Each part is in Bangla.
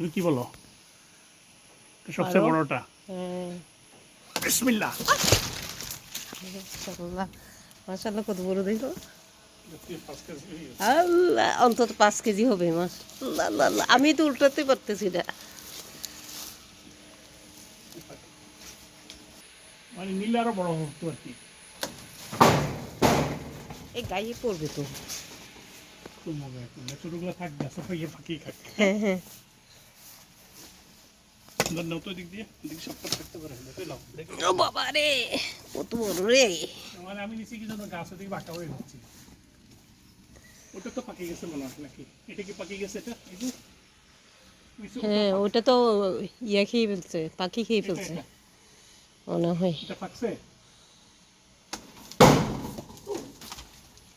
তুমি কি বলো? সবচেয়ে বড়টা। হ্যাঁ। বিসমিল্লাহ। মাশাল্লাহ কত বড় দেখো। আল্লাহ অন্তত পাঁচ কেজি হবে মাস। আমি তো উল্টাতে পারতেছি না। মানে নিলে আরও বড় হতো আর কি। এই গায়ে পড়বে তো। খুব মজা একটু ছোটগুলো থাক গাছে ফাঁকিয়ে ফাঁকিয়ে খাক হ্যাঁ হ্যাঁ। সুন্দর নাও তো দিক দিয়ে দিক সবটা থাকতে পারে দেখে নাও দেখে ও বাবা রে কত বড় রে মানে আমি নিচে কি জন্য গাছ ওদিকে বাঁকা হয়ে যাচ্ছি ওটা তো পাকিয়ে গেছে মনে হয় নাকি এটা কি পাকিয়ে গেছে এটা এই যে নিচে- হ্যাঁ ওটা তো ইয়া খেয়ে ফেলছে পাখি খেয়ে ফেলছে এটা- মনে হয় এটা পাকছে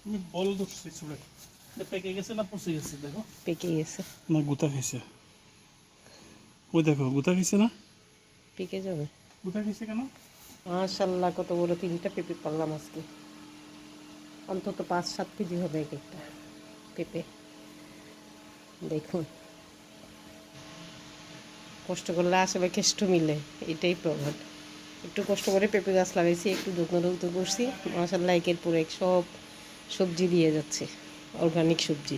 আমি বল ধরছি চুড়ে এটা পেকে গেছে না পচে গেছে দেখো পেকে গেছে না গুতা খাইছে ওই দেখো গুতা খাইছে না? পেকে যাবে। গুতা খাইছে কেন? মাশাল্লাহ কত বড় তিনটা পেঁপে পারলাম আজকে। অন্তত পাঁচ সাত কেজি হবে এক একটা পেঁপে। দেখুন। কষ্ট করলে আসলে কেষ্ট মিলে এটাই প্রভাব। একটু কষ্ট করে পেঁপে গাছ লাগাইছি একটু যত্ন করছি। মাশাল্লাহ একের পর এক সব সবজি দিয়ে যাচ্ছে। অর্গানিক সবজি।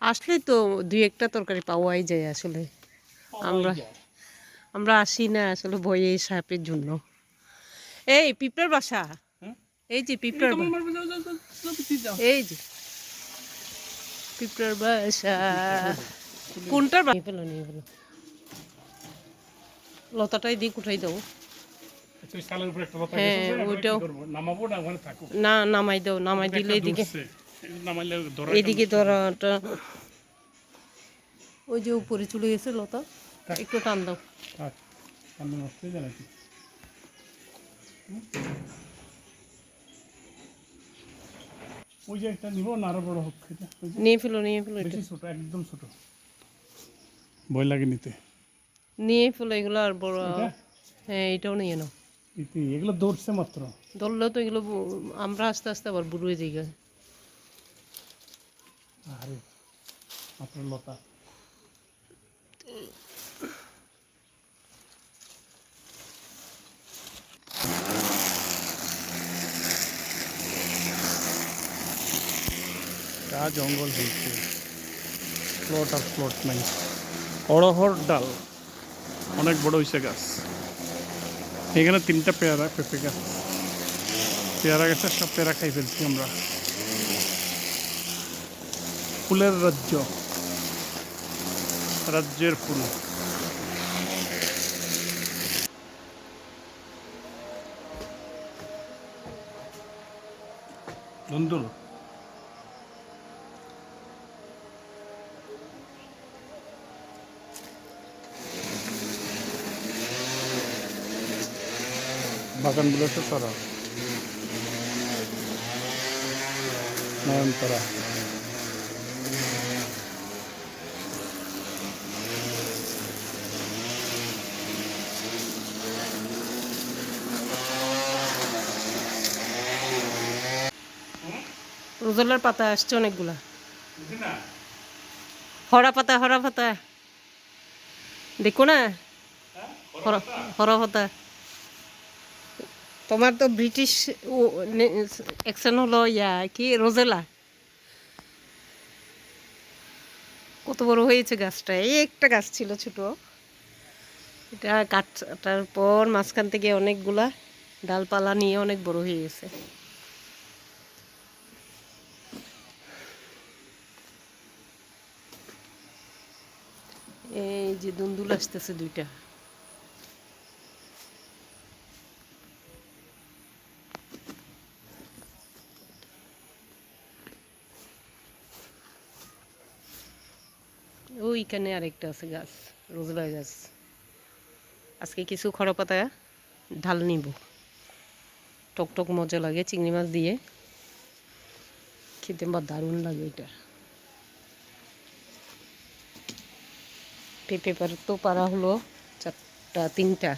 আসলে তো দুই একটা তরকারি পাওয়াই যায় আসলে। আমরা- আমরা আসি না আসলে ভয়ে এই সাপের জন্য। এই পিঁপড়ার বাসা? এই যে পিঁপড়ার। এই যে। পিঁপড়ার বাসা। কোনটার বাসা নিয়ে লতাটাই দিয়ে উঠাই দাও। আচ্ছা, হ্যাঁ, ওইটাও- না নামাই দাও নামাই দিলে এদিকে এদিকে ধরাটা ওই যে উপরে চলে গেছে লতা একটু টান দাও? ওই যে একটা নিব না আরও বড় হোক নিয়ে ফেলো নিয়ে ফেলো এটা। ছোট একদম ছোট। ভয় লাগে নিতে। নিয়ে ফেলো এগুলো আর বড় হ্যাঁ এটাও নিয়ে নাও। এগুলো দৌড়ছে মাত্র। ধরলেও তো এগুলো আমরা আস্তে আস্তে আবার বুড়ো হয়ে যাই। আরে মাত্র লতা যা জঙ্গল হয়েছে প্লট আর প্লট নাই অড়হর ডাল অনেক বড় হয়েছে গাছ এখানে তিনটা পেয়ারা পেঁপে গাছ পেয়ারা গাছের সব পেয়ারা খাই ফেলছি আমরা ফুলের রাজ্য। রাজ্যের ফুল। ধুন্দুল বাগানগুলো তো সারা। নয়নতারা। রোজলার পাতা আসছে অনেকগুলা। হরা পাতা হরা পাতা। দেখো না? হরা- হরা পাতা? তোমার তো ব্রিটিশ অ্যাকশন হলো ইয়া কি? রোজেলা। কত বড় হয়েছে গাছটা? এই একটা গাছ ছিল ছোট। এটা কাটার পর মাঝখান থেকে অনেকগুলা ডালপালা নিয়ে অনেক বড় হয়ে গেছে। এই যে দুন্দুল আসতেছে দুইটা। ওইখানে আরেকটা আছে গাছ, রোজলা গাছ। আজকে কিছু খড়া পাতা ঢাল নিব। টকটক মজা লাগে, চিংড়ি মাছ দিয়ে। খেতে বা দারুণ লাগে এটা। পেঁপে পার তো পারা হলো। চারটা, তিনটা।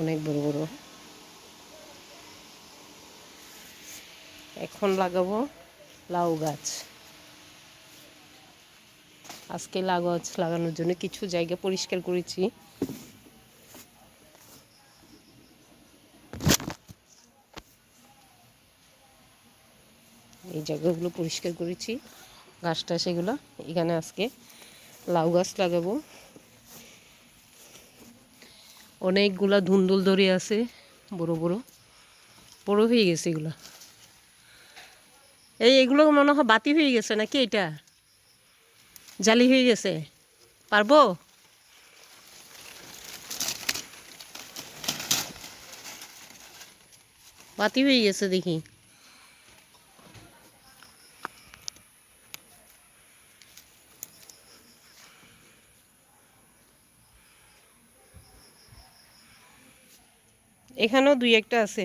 অনেক বড় বড়। এখন লাগাবো লাউ গাছ। আজকে লাউ গাছ লাগানোর জন্য কিছু জায়গা পরিষ্কার করেছি। এই জায়গাগুলো পরিষ্কার করেছি। গাছটা সেগুলো এখানে আজকে লাউ গাছ লাগাবো। অনেকগুলা ধুন্দুল ধরে আছে, বড় বড়। বড় হয়ে গেছে এগুলো। এই এগুলো মনে হয় বাতি হয়ে গেছে নাকি এটা? জালি হয়ে গেছে। পারব? বাতি হয়ে গেছে দেখি। এখানেও দুই একটা আছে।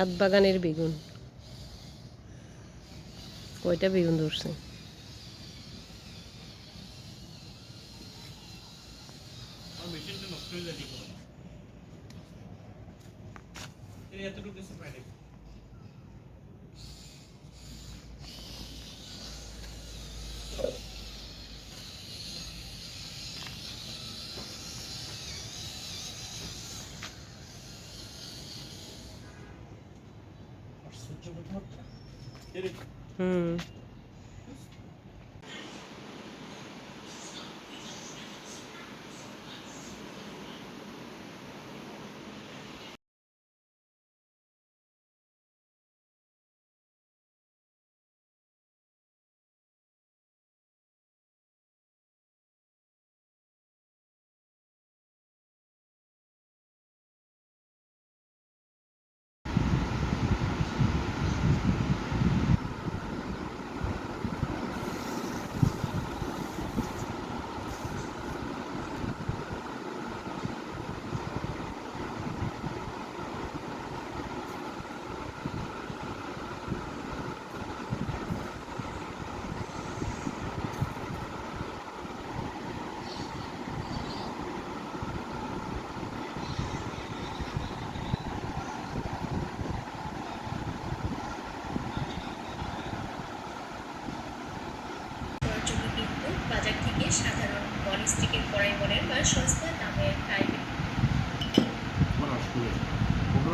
ছাদ বাগানের বেগুন। কয়টা বেগুন ধরছে? এতটুকু কিছু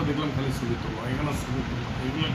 দেখলাম খালি ছবি তোলা এখানে ছবি তোলা এগুলো